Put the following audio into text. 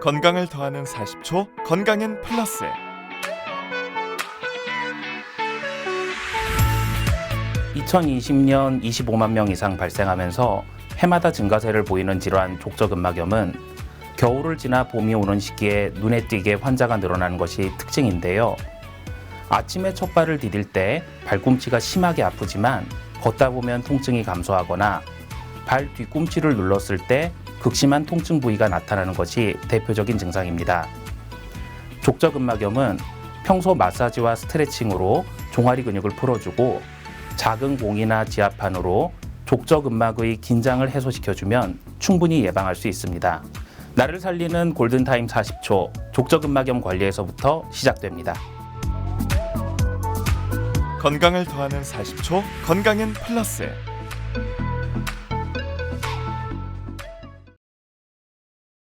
건강을 더하는 40초 건강엔 플러스 (2020년) (25만 명) 이상 발생하면서 해마다 증가세를 보이는 질환 족저근막염은 겨울을 지나 봄이 오는 시기에 눈에 띄게 환자가 늘어나는 것이 특징인데요. 아침에 첫 발을 디딜 때 발꿈치가 심하게 아프지만 걷다 보면 통증이 감소하거나 발 뒤꿈치를 눌렀을 때 극심한 통증 부위가 나타나는 것이 대표적인 증상입니다. 족저근막염은 평소 마사지와 스트레칭으로 종아리 근육을 풀어주고 작은 공이나 지압판으로 족저근막의 긴장을 해소시켜주면 충분히 예방할 수 있습니다. 나를 살리는 골든타임 40초 족저근막염 관리에서부터 시작됩니다. 건강을 더하는 40초 건강엔 플러스